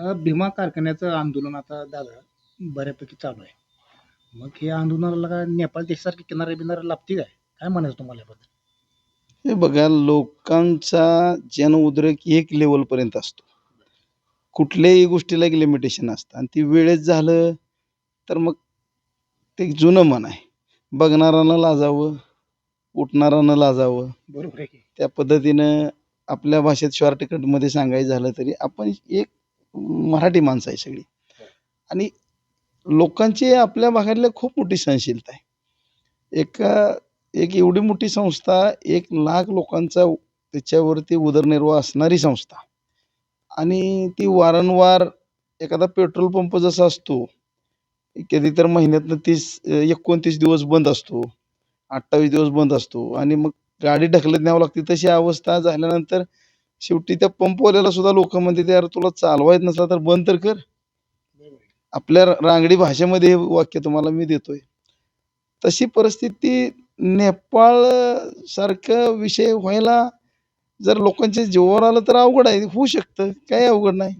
भीमा कारखान्याचं आंदोलन आता दादा बऱ्यापैकी चालू आहे. मग हे आंदोलनाला काय नेपाळ देशासारखी किनारे बिनारे लाभती काय? काय म्हणायचं तुम्हाला याबद्दल? हे बघा लोकांचा जन उद्रेक एक लेवलपर्यंत असतो. कुठल्याही गोष्टीला एक लिमिटेशन असतं. आणि ती वेळेत झालं तर मग ते जुनं मन आहे. बघणारानं लाजावं उठणारानं लाजावं. बरोबर आहे की. त्या पद्धतीनं आपल्या भाषेत शॉर्टकटमध्ये सांगायचं झालं तरी आपण एक मराठी माणसं आहे सगळी. आणि लोकांची आपल्या भागातल्या खूप मोठी सहनशीलता आहे. एका एक एवढी मोठी संस्था एक लाख लोकांचा त्याच्यावरती उदरनिर्वाह असणारी संस्था. आणि ती वारंवार एखादा पेट्रोल पंप जसा असतो कधी तर महिन्यातनं तीस एकोणतीस दिवस बंद असतो अठ्ठावीस दिवस बंद असतो. आणि मग गाडी ढकलत न्यावं लागते तशी अवस्था झाल्यानंतर शेवटी त्या पंपवाल्याला सुद्धा लोक म्हणते यार तुला चालवायच नसला तर बंद तर कर. आपल्या रांगडी भाषेमध्ये हे वाक्य तुम्हाला मी देतोय. तशी परिस्थिती नेपाळ सारखं विषय व्हायला जर लोकांच्या जीवावर आलं तर अवघड आहे होऊ शकतं काही अवघड नाही.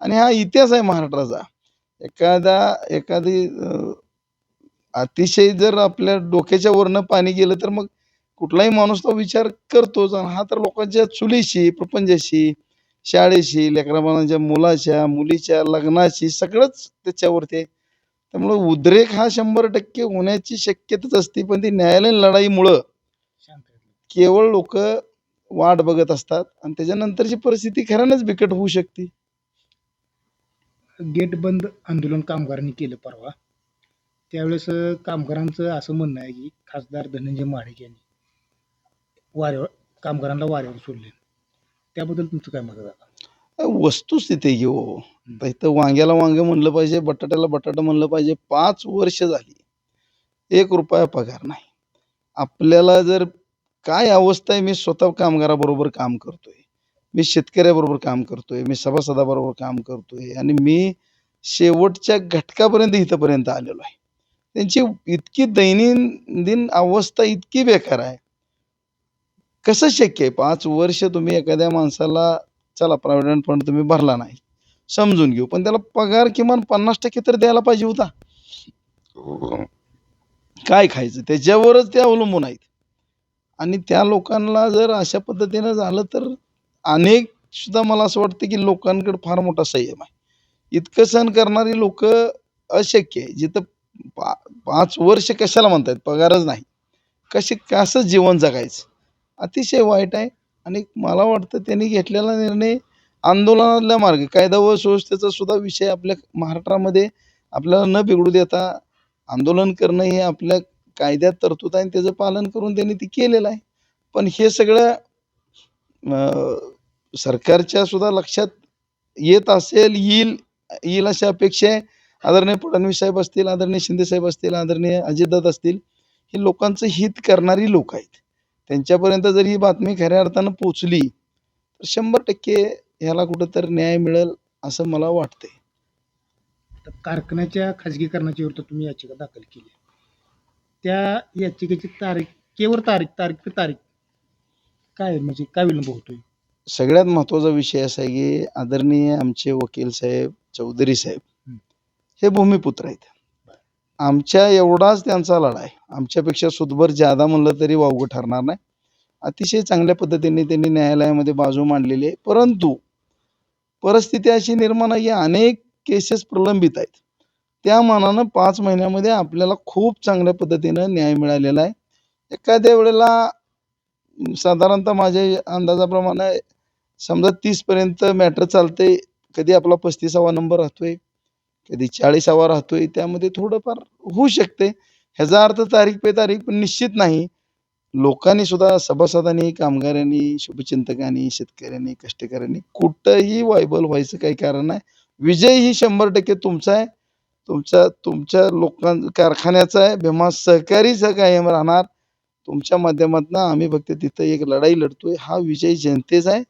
आणि हा इतिहास आहे महाराष्ट्राचा. एखादा एखादी अतिशय जर आपल्या डोक्याच्या वरनं पाणी गेलं तर मग कुठलाही माणूस तो विचार करतोच आणि हा तर लोकांच्या चुलीशी प्रपंचाशी शाळेशी लेकराबाळांच्या मुलाच्या मुलीच्या लग्नाशी सगळंच त्याच्यावरती आहे. त्यामुळं उद्रेक हा शंभर टक्के होण्याची शक्यताच असते पण ती न्यायालयीन लढाईमुळं केवळ लोक वाट बघत असतात आणि त्याच्यानंतरची परिस्थिती खऱ्यानंच बिकट होऊ शकते. गेट बंद आंदोलन कामगारांनी केलं परवा. त्यावेळेस कामगारांचं असं म्हणणं आहे की खासदार धनंजय महाडिक यांनी वाऱ्यावर कामगारांना वाऱ्यावर सोडले. त्याबद्दल तुमचं काय मत आहे दादा? वस्तुस्थिती घेऊ आता इथं वांग्याला वांग म्हणलं पाहिजे बटाट्याला बटाटा म्हणलं पाहिजे पाच वर्ष झाली. एक रुपया पगार नाही. आपल्याला जर काय अवस्था आहे मी स्वतः कामगाराबरोबर काम करतोय. मी शेतकऱ्याबरोबर काम करतोय मी सभासदाबरोबर काम करतोय आणि मी शेवटच्या घटकापर्यंत इथंपर्यंत आलेलो आहे. त्यांची इतकी दैनंदिन अवस्था इतकी बेकार आहे. कसं शक्य आहे? पाच वर्ष तुम्ही एखाद्या माणसाला चला प्रॉव्हिडंट फंड तुम्ही भरला नाही. समजून घेऊ. पण त्याला पगार किमान पन्नास टक्के तर द्यायला पाहिजे होता. काय खायचं? त्याच्यावरच ते अवलंबून आहेत. आणि त्या लोकांना जर अशा पद्धतीनं झालं तर अनेक सुद्धा मला असं वाटतं की लोकांकडे फार मोठा संयम आहे. इतकं सहन करणारी लोक अशक्य आहे. जिथं पा पाच वर्ष कशाला म्हणतात पगारच नाही. कसे कसं जीवन जगायचं? अतिशय वाईट आहे. आणि मला वाटतं त्यांनी घेतलेला निर्णय आंदोलनातल्या मार्ग कायदा व सुव्यवस्थेचा सुद्धा विषय आपल्या महाराष्ट्रामध्ये आपल्याला न बिघडू देता आंदोलन करणं हे आपल्या कायद्यात तरतूद आहे आणि त्याचं पालन करून त्यांनी ते केलेलं आहे. पण हे सगळं सरकारच्या सुद्धा लक्षात येत असेल येईल येईल अशी अपेक्षा आहे. आदरणीय फडणवीस साहेब असतील आदरणीय शिंदे साहेब असतील आदरणीय अजितदादा असतील हे लोकांचं हित करणारी लोक आहेत. त्यांच्यापर्यंत जर ही बातमी खऱ्या अर्थानं पोचली तर शंभर टक्के ह्याला कुठं तर न्याय मिळेल असं मला वाटतंय. तर कारखान्याच्या खाजगीकरणाच्या विरुद्ध तुम्ही याचिका दाखल केली. त्या याचिकेची तारीख केवळ तारीख तारीख पे तारीख काय म्हणजे काय विलंब होतोय? सगळ्यात महत्त्वाचा विषय असा आहे की आदरणीय आमचे वकील साहेब चौधरी साहेब. हे भूमिपुत्र आहेत. आमच्या एवढाच त्यांचा लढा आहे आमच्यापेक्षा सुदभर ज्यादा म्हणलं तरी वावगं ठरणार नाही. अतिशय चांगल्या पद्धतीने त्यांनी न्यायालयामध्ये बाजू मांडलेली आहे. परंतु परिस्थिती अशी निर्माण आहे की अनेक केसेस प्रलंबित आहेत. त्या मानानं पाच महिन्यामध्ये आपल्याला खूप चांगल्या पद्धतीनं न्याय मिळालेला आहे. एखाद्या वेळेला साधारणतः माझ्या अंदाजाप्रमाणे समजा तीसपर्यंत मॅटर चालते कधी आपला पस्तीसावा नंबर राहतोय. कधी चाळीसावा राहतोय त्यामध्ये थोडंफार होऊ शकते. ह्याचा अर्थ तारीख पे तारीख पण निश्चित नाही. लोकांनी सुद्धा सभासदांनी कामगारांनी शुभचिंतकांनी शेतकऱ्यांनी कष्टकऱ्यांनी कुठंही वायबल व्हायचं काही कारण नाही. विजय ही शंभर टक्के तुमचा आहे. तुमच्या तुमच्या लोकां कारखान्याचा आहे. भीमा सहकारी कायम राहणार. तुमच्या माध्यमातून आम्ही फक्त तिथं एक लढाई लढतोय. हा विजय जनतेचा आहे.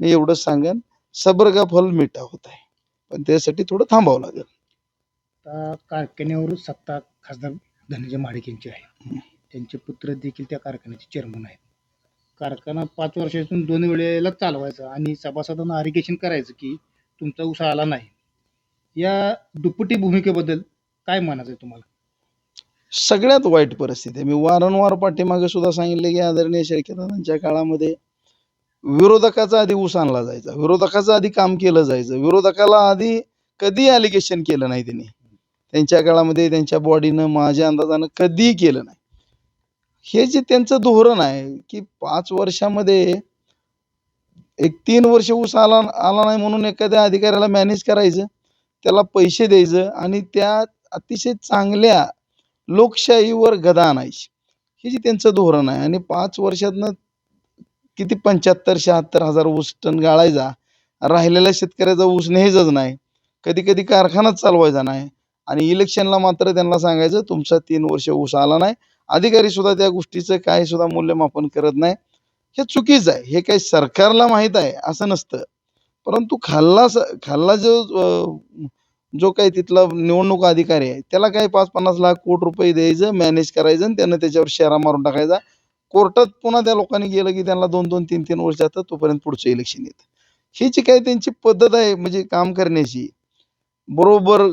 मी एवढं सांगेन. सबर का फल मिठा होत आहे. पण त्यासाठी थोडं थांबावं लागेल. आता कारखान्यावरच सत्ता खासदार धनंजय महाडिक यांची आहे. त्यांचे पुत्र देखील त्या कारखान्याचे चेअरमन आहेत. कारखाना पाच वर्षातून दोन वेळेला चालवायचा आणि सभासदांना आरिगेशन करायचं की तुमचा ऊस आला नाही. या दुपटी भूमिकेबद्दल काय म्हणायचं आहे तुम्हाला? सगळ्यात वाईट परिस्थिती आहे. मी वारंवार पाठीमागे सुद्धा सांगितले की आदरणीय शेळकेदारांच्या काळामध्ये विरोधकाचा आधी ऊस आणला जायचा विरोधकाचं आधी काम केलं जायचं विरोधकाला आधी कधी अलिगेशन केलं नाही त्यांनी? त्यांच्या काळामध्ये त्यांच्या बॉडीनं माझ्या अंदाजानं कधीही केलं नाही. हे जे त्यांचं धोरण आहे की पाच वर्षामध्ये एक तीन वर्ष ऊस आला आला नाही म्हणून एखाद्या अधिकाऱ्याला मॅनेज करायचं त्याला पैसे द्यायचं आणि त्या अतिशय चांगल्या लोकशाहीवर गदा आणायची. हे जे त्यांचं धोरण आहे आणि पाच वर्षातनं किती पंच्याहत्तर शहात्तर हजार ऊस टन गाळायचा राहिलेल्या शेतकऱ्याचा ऊस न्यायचाच नाही. कधी कधी कारखानाच चालवायचा नाही. आणि इलेक्शनला मात्र त्यांना सांगायचं तुमचा तीन वर्ष ऊस आला नाही. अधिकारी सुद्धा त्या गोष्टीचं काय सुद्धा मूल्यमापन करत नाही. हे चुकीचं आहे. हे काही सरकारला माहीत आहे असं नसतं. परंतु खाल्ला खाल्ला जो जो काही तिथला निवडणूक अधिकारी आहे त्याला काय पाच पन्नास लाख कोटी रुपये द्यायचं मॅनेज करायचं आणि त्यानं त्याच्यावर शेरा मारून टाकायचा. कोर्टात पुन्हा त्या लोकांनी गेलं की त्यांना दोन दोन तीन तीन वर्ष जातं तोपर्यंत पुढचं इलेक्शन येतं. ही जी काही त्यांची पद्धत आहे म्हणजे काम करण्याची बरोबर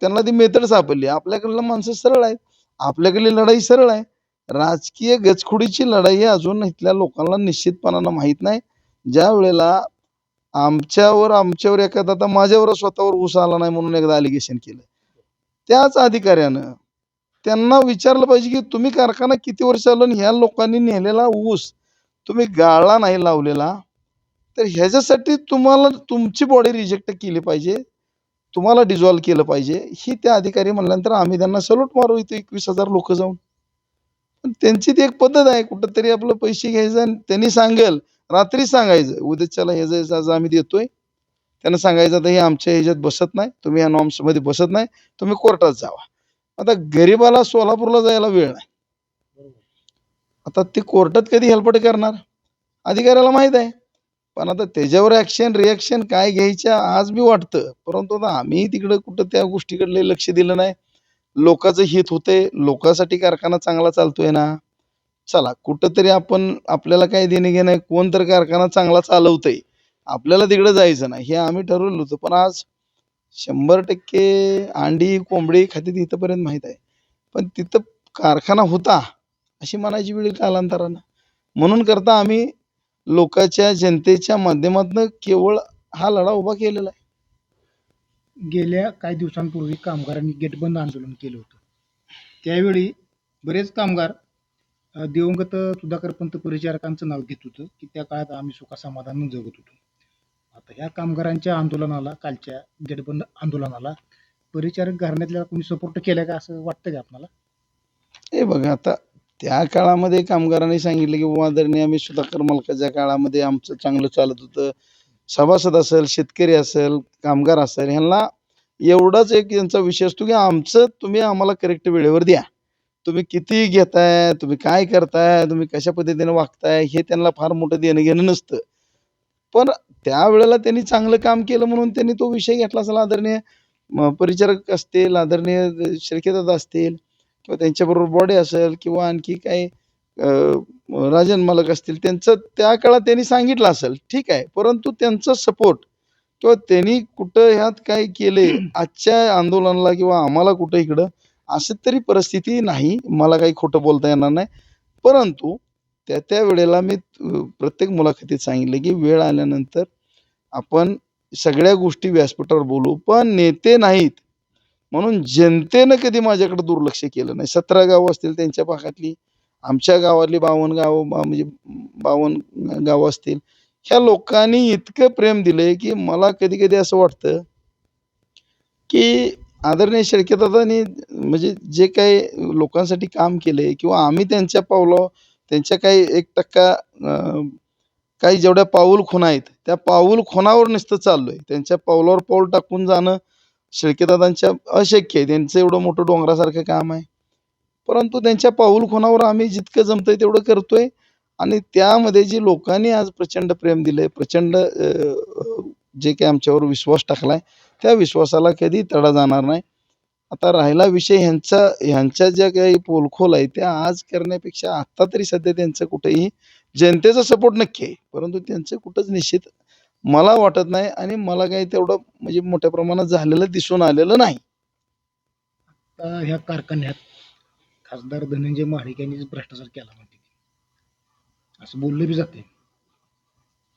त्यांना ती मेथड सापडली. आपल्याकडलं माणसं सरळ आहेत. आपल्याकडली लढाई सरळ आहे. राजकीय गचखुडीची लढाई अजून इथल्या लोकांना निश्चितपणानं माहीत नाही. ज्या वेळेला आमच्यावर आमच्यावर एखादा आता माझ्यावर स्वतःवर ऊस आला नाही म्हणून एकदा अलिगेशन केलं. त्याच अधिकाऱ्यानं त्यांना विचारलं पाहिजे की तुम्ही कारखाना किती वर्ष आलो आणि ह्या लोकांनी नेलेला ऊस तुम्ही गाळा नाही लावलेला? तर ह्याच्यासाठी तुम्हाला तुमची बॉडी रिजेक्ट केली पाहिजे. तुम्हाला डिझॉल्व केलं पाहिजे. ही त्या अधिकारी म्हणल्यानंतर आम्ही त्यांना सलूट मारू इथे एकवीस हजार लोक जाऊन. पण त्यांची ती एक पद्धत आहे कुठंतरी आपलं पैसे घ्यायचं आणि त्यांनी सांगेल रात्री सांगायचं उद्याच्याला हे आज आम्ही देतोय त्यांना सांगायचं आता हे आमच्या ह्याच्यात बसत नाही तुम्ही या नॉर्म्समध्ये बसत नाही तुम्ही कोर्टात जावा. आता गरीबाला सोलापूरला जायला वेळ नाही. आता ते कोर्टात कधी हेल्पट करणार? अधिकाऱ्याला माहीत आहे. पण आता त्याच्यावर ॲक्शन रिॲक्शन काय घ्यायच्या आज बी वाटतं. परंतु आता आम्ही तिकडं कुठं त्या गोष्टीकडले लक्ष दिलं नाही. लोकांचं हित होते लोकांसाठी कारखाना चांगला चालतोय ना. चला कुठंतरी आपण आपल्याला काय देणे घेणं आहे? कोण तर कारखाना चांगला चालवतंय. आपल्याला तिकडं जायचं नाही. हे आम्ही ठरवलं होतं. पण आज शंभर टक्के अंडी कोंबडी खाते इथंपर्यंत माहीत आहे. पण तिथं कारखाना होता अशी म्हणायची वेळ कालांतरानं. म्हणून करता आम्ही लोकांच्या जनतेच्या माध्यमातून केवळ हा लढा उभा केलेला आहे. गेल्या काही दिवसांपूर्वी कामगारांनी गेटबंद आंदोलन केलं होतं. त्यावेळी बरेच कामगार अ, दिवंगत सुधाकर पंत परिचारकांचं नाव घेत होतं की त्या काळात आम्ही सुखासमाधानानं जगत होतो. आता ह्या कामगारांच्या आंदोलनाला कालच्या गेटबंद आंदोलनाला परिचारक घराण्यातल्या कोणी सपोर्ट केला का असं वाटतं का आपल्याला? हे बघा आता त्या काळामध्ये कामगारांनी सांगितलं की बाबा आदरणीय आम्ही सुधाकर मालकाच्या काळामध्ये आमचं चांगलं चालत होतं. सभासद असेल शेतकरी असेल कामगार असेल ह्यांना एवढाच एक यांचा विषय असतो की आमचं तुम्ही आम्हाला करेक्ट वेळेवर द्या. तुम्ही किती घेताय तुम्ही काय करताय तुम्ही कशा पद्धतीने वागताय हे त्यांना फार मोठं देणं घेणं नसतं. पण त्यावेळेला त्यांनी चांगलं काम केलं म्हणून त्यांनी तो विषय घेतला असेल आदरणीय परिचारक असतील आदरणीय शिर्केदादा असतील किंवा त्यांच्याबरोबर बॉडी असेल किंवा आणखी काही राजन मालक असतील त्यांचं त्या काळात त्यांनी सांगितलं असेल ठीक आहे. परंतु त्यांचं सपोर्ट किंवा त्यांनी कुठं ह्यात काय केले आजच्या आंदोलनाला किंवा आम्हाला कुठं इकडं असं तरी परिस्थिती नाही. मला काही खोटं बोलता येणार नाही. परंतु त्या त्या वेळेला मी प्रत्येक मुलाखतीत सांगितलं की वेळ आल्यानंतर आपण सगळ्या गोष्टी व्यासपीठावर बोलू. पण नेते नाहीत. म्हणून जनतेनं कधी माझ्याकडे दुर्लक्ष केलं नाही. सतरा गावं असतील त्यांच्या भागातली आमच्या गावातली बावन्न गावं बा- म्हणजे बावन्न गावं असतील ह्या लोकांनी इतकं प्रेम दिलंय की मला कधी कधी असं वाटतं की आदरणीय शेळकेदादांनी म्हणजे जे काही लोकांसाठी काम केलंय किंवा आम्ही त्यांच्या पावलं त्यांच्या काही एक टक्का काही जेवढ्या पाऊल खुणा आहेत त्या पाऊल खुणावर नुसतं चाललोय. त्यांच्या पावलावर पाऊल टाकून जाणं शेळकेदादांच्या अशक्य आहे. त्यांचं एवढं मोठं डोंगरासारखं काम आहे. परंतु त्यांच्या पाऊलखुणावर आम्ही जितकं जमतंय तेवढं करतोय. आणि त्यामध्ये जी लोकांनी आज प्रचंड प्रेम दिलंय प्रचंड जे काही आमच्यावर विश्वास टाकलाय त्या विश्वासाला कधी तडा जाणार नाही. आता राहिला विषय ह्यांचा ह्यांच्या ज्या काही पोलखोल आहे त्या आज करण्यापेक्षा आत्ता तरी सध्या त्यांचं कुठेही जनतेचा सपोर्ट नक्की आहे. परंतु त्यांचं कुठंच निश्चित मला वाटत नाही आणि मला काही तेवढं म्हणजे मोठ्या प्रमाणात झालेलं दिसून आलेलं नाही. आता ह्या कारखान्यात खासदार धनंजय महाडिक यांनी भ्रष्टाचार केला म्हणते असं बोललं बी जाते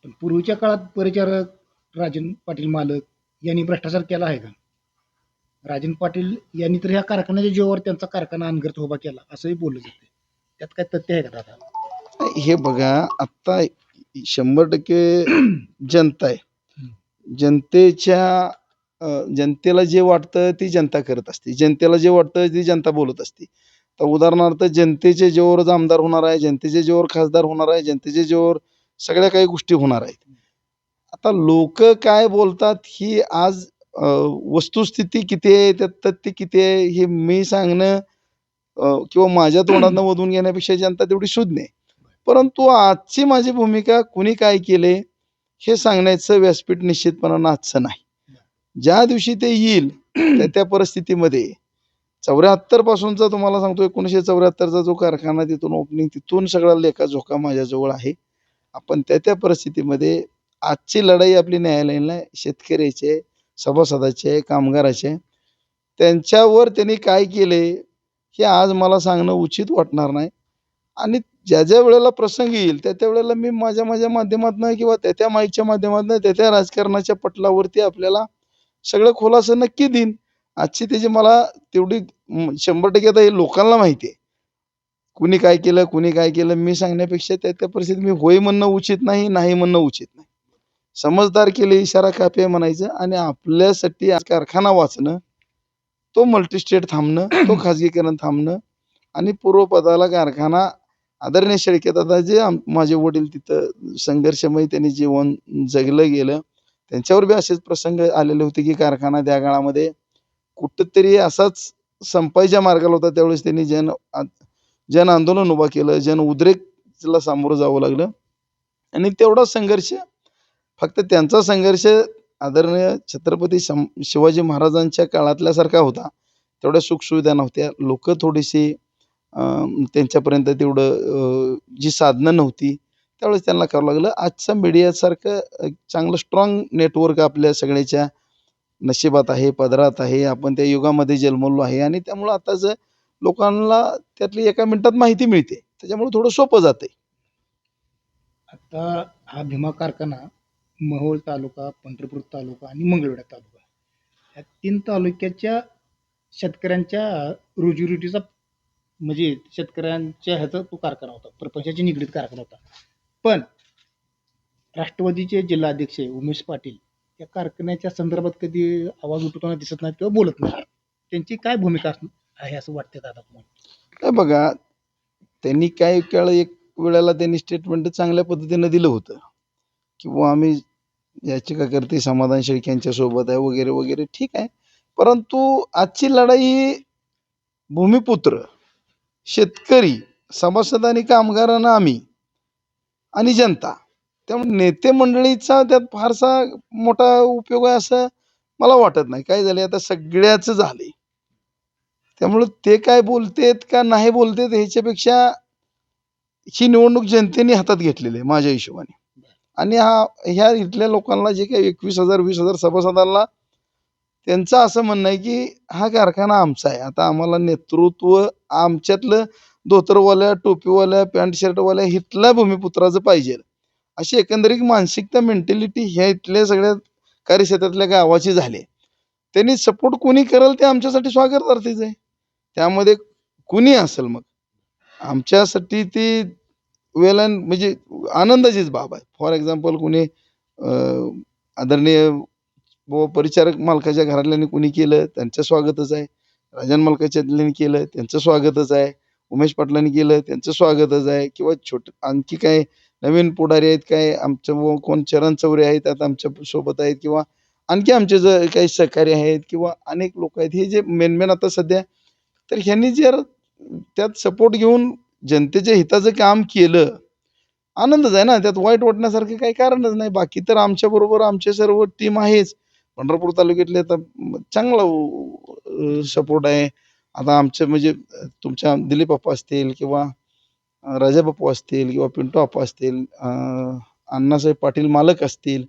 पण पूर्वीच्या काळात परिचारक राजन पाटील मालक यांनी भ्रष्टाचार केला आहे का? राजन पाटील यांनी तर ह्या कारखान्याच्या जीवावर त्यांचा कारखाना अनगर्थ उभा केला असंही बोललं जाते त्यात काय तथ्य आहे का दादा? हे बघा आता शंभर टक्के जनता आहे. जनतेच्या अं, जनतेला जे वाटतं ती जनता करत असते. जनतेला जे वाटतं ती जनता बोलत असते. तर उदाहरणार्थ जनतेच्या जीवावरच आमदार होणार आहे जनतेच्या जीवावर खासदार होणार आहे जनतेच्या जीवावर सगळ्या काही गोष्टी होणार आहेत. आता लोक काय बोलतात ही आज अं, वस्तुस्थिती किती आहे त्यात तथ्य किती आहे हे मी सांगणं अं, किंवा माझ्या तोंडातनं मधून घेण्यापेक्षा जनता तेवढी शुद्ध आहे परंतु आजची माझी भूमिका कुणी काय केले हे सांगण्याचं व्यासपीठ निश्चितपणानं आजचं नाही. ज्या दिवशी ते येईल त्या त्या परिस्थितीमध्ये चौऱ्याहत्तर पासूनचा तुम्हाला सांगतो एकोणीसशे चौऱ्याहत्तरचा जो कारखाना तिथून ओपनिंग तिथून सगळा लेखा झोका माझ्याजवळ आहे. आपण त्या त्या परिस्थितीमध्ये आजची लढाई आपली न्यायालयाला शेतकऱ्याची आहे सभासदाची आहे आहे त्यांच्यावर त्यांनी काय केले हे आज मला सांगणं उचित वाटणार नाही. आणि ज्या ज्या वेळेला प्रसंग येईल त्या त्या वेळेला मी माझ्या माझ्या माध्यमातून किंवा त्या त्या माईकच्या माध्यमातून त्या त्या राजकारणाच्या पटलावरती आपल्याला सगळं खुलासा नक्की देईन. आजची त्याची मला तेवढी शंभर टक्के आता हे लोकांना माहिती आहे. कुणी काय केलं कुणी काय केलं मी सांगण्यापेक्षा त्या त्या परिस्थितीत मी होय म्हणणं उचित नाही नाही म्हणणं उचित नाही. समजदार केले इशारा कापे म्हणायचं आणि आपल्यासाठी आज कारखाना वाचणं तो मल्टीस्टेट थांबणं तो खाजगीकरण थांबणं आणि पूर्वपदाला कारखाना आदरणीय शेळके दादा जे आम- माझे वडील तिथं संघर्षमय त्यांनी जीवन जगलं गेलं. त्यांच्यावर बी असेच प्रसंग आलेले होते की कारखाना त्या काळामध्ये कुठंतरी असाच संपायच्या मार्गाला होता. त्यावेळेस त्यांनी जन जन आंदोलन उभा केलं जन उद्रेकला सामोरं जावं लागलं. आणि तेवढा संघर्ष फक्त त्यांचा संघर्ष आदरणीय छत्रपती शिवाजी महाराजांच्या काळातल्यासारखा होता. तेवढ्या सुखसुविधा नव्हत्या. लोक थोडीशी त्यांच्यापर्यंत तेवढं जी साधनं नव्हती त्यावेळेस त्यांना करावं लागलं. आजचा मीडियासारखं एक चांगलं स्ट्रॉंग नेटवर्क आपल्या सगळ्याच्या नशिबात आहे पदरात आहे. आपण त्या युगामध्ये जन्मलो आहे आणि त्यामुळं आताच लोकांना त्यातली एका मिनिटात माहिती मिळते त्याच्यामुळे थोडं सोपं जाते आता हा भीमा कारखाना महोळ तालुका पंढरपूर तालुका आणि मंगळवेढा तालुका या तीन तालुक्याच्या शेतकऱ्यांच्या रोजीरोटीचा म्हणजे शेतकऱ्यांच्या ह्याचा तो कारखाना होता. प्रपंचाची निगडीत कारखाना होता. पण राष्ट्रवादीचे जिल्हाध्यक्ष उमेश पाटील या कारखान्याच्या संदर्भात कधी आवाज उठवताना दिसत नाहीत किंवा बोलत नाही त्यांची काय भूमिका असण- आहे असं वाटते दादा तुम्हाला? नाही बघा त्यांनी काय केलं एक वेळेला त्यांनी स्टेटमेंट चांगल्या पद्धतीनं दिलं होतं. किंवा आम्ही याचिकाकर्ते समाधान शेळके यांच्यासोबत आहे वगैरे वगैरे ठीक आहे. परंतु आजची लढाई ही भूमिपुत्र. शेतकरी सभासद आणि कामगारांना आम्ही आणि जनता. त्यामुळे नेते मंडळीचा त्यात फारसा मोठा उपयोग आहे असं मला वाटत नाही. काय झाले आता सगळ्याच झाले. त्यामुळं ते काय बोलतेत का नाही बोलतेत ह्याच्यापेक्षा ही निवडणूक जनतेने हातात घेतलेली आहे माझ्या हिशोबाने. आणि हा ह्या इथल्या लोकांना जे काही एकवीस हजार वीस हजार सभासदांना त्यांचं असं म्हणणं आहे की हा कारखाना आमचा आहे. आता आम्हाला नेतृत्व आमच्यातलं धोतरवाल्या टोपीवाल्या पॅन्ट शर्टवाल्या इथल्या भूमिपुत्राचं पाहिजे. अशी एकंदरीत मानसिकता मेंटॅलिटी ह्या इथल्या सगळ्या कार्यक्षेत्रातल्या गावाची झाली त्यांनी सपोर्ट कोणी करेल ते आमच्यासाठी स्वागतार्थीच आहे. त्यामध्ये कुणी असेल मग? आमच्यासाठी ती वेल म्हणजे आनंदाचीच बाब आहे. फॉर एक्झाम्पल कुणी आदरणीय व परिचारक मालकाच्या घरातल्याने कुणी केलं? त्यांचं स्वागतच आहे. राजन मालकाच्यातल्याने केलं? त्यांचं स्वागतच आहे. उमेश पाटलांनी केलं? त्यांचं स्वागतच आहे. किंवा छोट आणखी काय नवीन पुढारी आहेत काय? आमच्या व कोण चरण चौरे आहेत आता आमच्यासोबत आहेत किंवा आणखी आमचे ज काही सहकारी आहेत किंवा अनेक लोक आहेत हे जे मेन मेन आता सध्या तर ह्यांनी जर त्यात सपोर्ट घेऊन जनतेच्या हिताचं काम केलं आनंदच आहे ना? त्यात वाईट वाटण्यासारखं काही कारणच नाही. बाकी तर आमच्याबरोबर आमचे सर्व टीम आहेच. पंढरपूर तालुक्यातले आता चांगला सपोर्ट आहे. आता आमचे म्हणजे तुमच्या दिलीप अप्पा असतील किंवा राजाबापू राजा असतील किंवा पिंटू अप्पा असतील अण्णासाहेब पाटील मालक असतील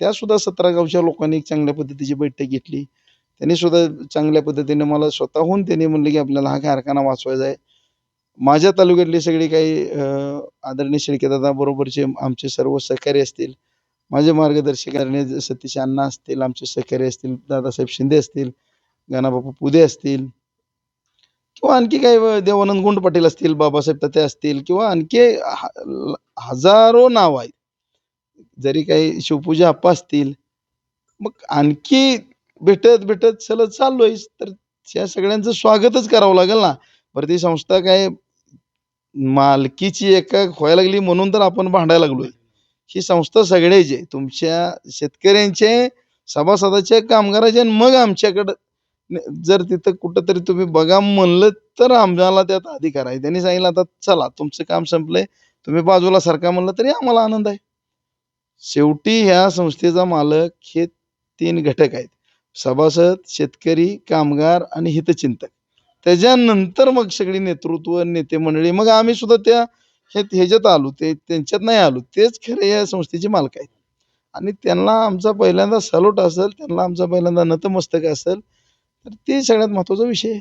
त्यासुद्धा सतरा गावच्या लोकांनी एक चांगल्या पद्धतीची बैठक घेतली. त्यांनी सुद्धा चांगल्या पद्धतीने मला स्वतःहून त्यांनी म्हणले की आपल्याला हा कारखाना वाचवायचा आहे. माझ्या तालुक्यातले सगळे काही आदरणीय शिळकेदादा बरोबरचे आमचे सर्व सहकारी असतील माझे मार्गदर्शक करणे सतीश अण्णा असतील आमचे सहकारी असतील दादासाहेब शिंदे असतील गाणाबापू पुदे असतील किंवा आणखी काही देवानंद गुंड पाटील असतील बाबासाहेब तते असतील किंवा आणखी हजारो नाव आहेत. जरी काही शिवपूजा आप्पा असतील मग आणखी भेटत भेटत चलत चाललोय तर त्या सगळ्यांचं स्वागतच करावं लागेल ना. बरं ती संस्था काय मालकीची एका व्हायला लागली म्हणून तर आपण भांडायला लागलोय. ही संस्था सगळ्याची आहे. तुमच्या शेतकऱ्यांचे सभासदाचे कामगाराचे आणि मग आमच्याकडं जर तिथं कुठंतरी तुम्ही बघा म्हणलं तर आम्हाला त्यात अधिकार आहे. त्यांनी सांगितलं आता चला तुमचं काम संपलंय. तुम्ही बाजूला सरका म्हणलं तरी आम्हाला आनंद आहे. शेवटी ह्या संस्थेचा मालक हे तीन घटक आहेत. सभासद शेतकरी कामगार आणि हितचिंतक. त्याच्यानंतर मग सगळी नेतृत्व नेते मंडळी मग आम्ही सुद्धा त्या हे ह्याच्यात आलो ते त्यांच्यात नाही आलो. तेच खरे या संस्थेचे मालक आहेत. आणि त्यांना आमचा पहिल्यांदा सलोट असेल त्यांना आमचा पहिल्यांदा नतमस्तक असेल तर ते सगळ्यात महत्त्वाचा विषय आहे.